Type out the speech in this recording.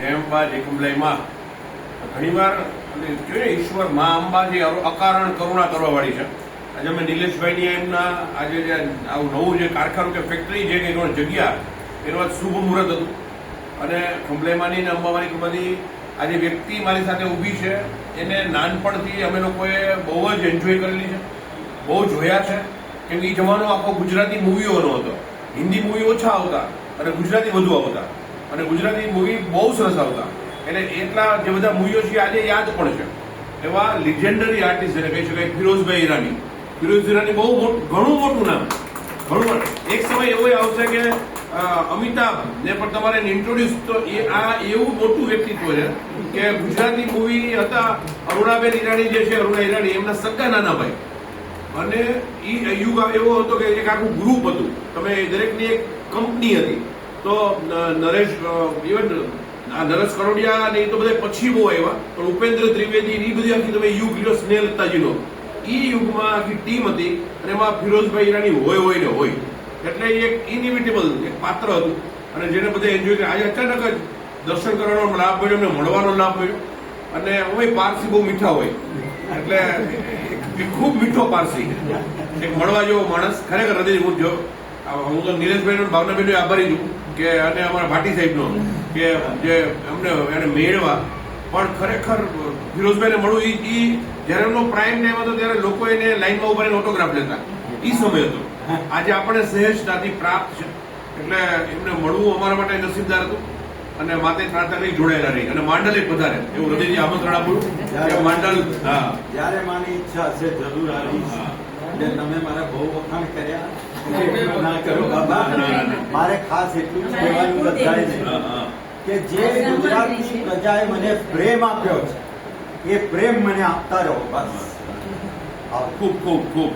જેમ બા જેકુમલાઈમાં ઘણીવાર જોઈએ ઈશ્વર મા અંબાજી અકારણ કરુણા કરવા વાળી છે. આજે અમે નિલેશભાઈની એમના, આજે જે આવું નવું જે કારખાનું કે ફેક્ટરી જે એનો જગ્યા, એનું આજ શુભ મુહૂર્ત હતું. અને ખંભલેમાની ને અંબામાની બધી, આજે વ્યક્તિ મારી સાથે ઊભી છે. એને નાનપણથી અમે લોકોએ બહુ જ એન્જોય કરેલી છે. બહુ જોયા છે. કેમ કે એ જમાનો આખો ગુજરાતી મૂવીઓનો હતો. હિન્દી મૂવી ઓછા આવતા અને ગુજરાતી વધુ આવતા. અને ગુજરાતી મૂવી બહુ સરસ આવતા. એટલે એટલા જે બધા મૂવીઓ છે, આજે યાદ પણ છે. એવા લિજેન્ડરી આર્ટિસ્ટ જેને કહી શકાય, ફિરોઝભાઈ ઈરાની. ફિરોઝ ઈરાની બહુ ઘણું મોટું નામ. ઘણું એક સમય એવો આવશે કે અમિતાભ ને પણ તમારે ઇન્ટ્રોડ્યુસ તો એ આ એવું મોટું વ્યક્તિત્વ છે કે ગુજરાતી મૂવી હતા અરુણાબેન ઈરાણી જે છે, અરુણા ઈરાણી એમના સગા નાના ભાઈ અને એ યુગ એવો હતો કે એક આખું ગ્રુપ હતું. તમે દરેકની એક કંપની હતી. તો નરેશ ઇવન નરેશ કરોડિયા ને એ તો બધા પછી બહુ આવ્યા. પણ ઉપેન્દ્ર ત્રિવેદી એ બધી આખી તમે યુગ લ્યો સ્નેહ લતાજીનો ઈ યુગમાં આખી ટીમ હતી અને એમાં ફિરોઝભાઈ ઈરાની હોય હોય ને હોય. એટલે એક ઇનિવિટેબલ એક પાત્ર હતું. અને જેને બધા એન્જોય કર્યા. આજે અચાનક જ દર્શન કરવાનો લાભ મળ્યો, એમને મળવાનો લાભ મળ્યો. અને હવે પારસી બહુ મીઠા હોય. એટલે ખૂબ મીઠો પારસી. એક મળવા જેવો માણસ ખરેખર હૃદય હું હું તો નિલેશભાઈ ભાવનાબેન આભારી છું કે અને અમારા ભાટી સાહેબનો કે જે અમને એને મેળવા. પણ ખરેખર ફિરોજભાઈને મળવું એ જયારે એમનો પ્રાઇમ ટાઈમ હતો ત્યારે લોકો એને લાઈનમાં ઊભા રહીને ઓટોગ્રાફ લેતા. એ સમય હતો. આજે આપણે સહેજતાથી પ્રાપ્ત છે. એટલે એમને મળવું અમારા માટે નસીબદાર હતું. અને માતે પ્રાર્થના જોડાયેલા રહી. અને માંડલ એક વધારે. એવું હૃદયથી આમંત્રણ આપ્યું માંડલ હા. જ્યારે મારી ઈચ્છા હશે જરૂર આવી. એટલે તમે મારા બહુ વખાણ કર્યા. મારે ખાસ એટલું જ કહેવાનું હા, હા. કે જે ગુજરાતની પ્રજાએ મને પ્રેમ આપ્યો છે એ પ્રેમ મને આપતા રહો બસ. ખૂબ ખૂબ ખૂબ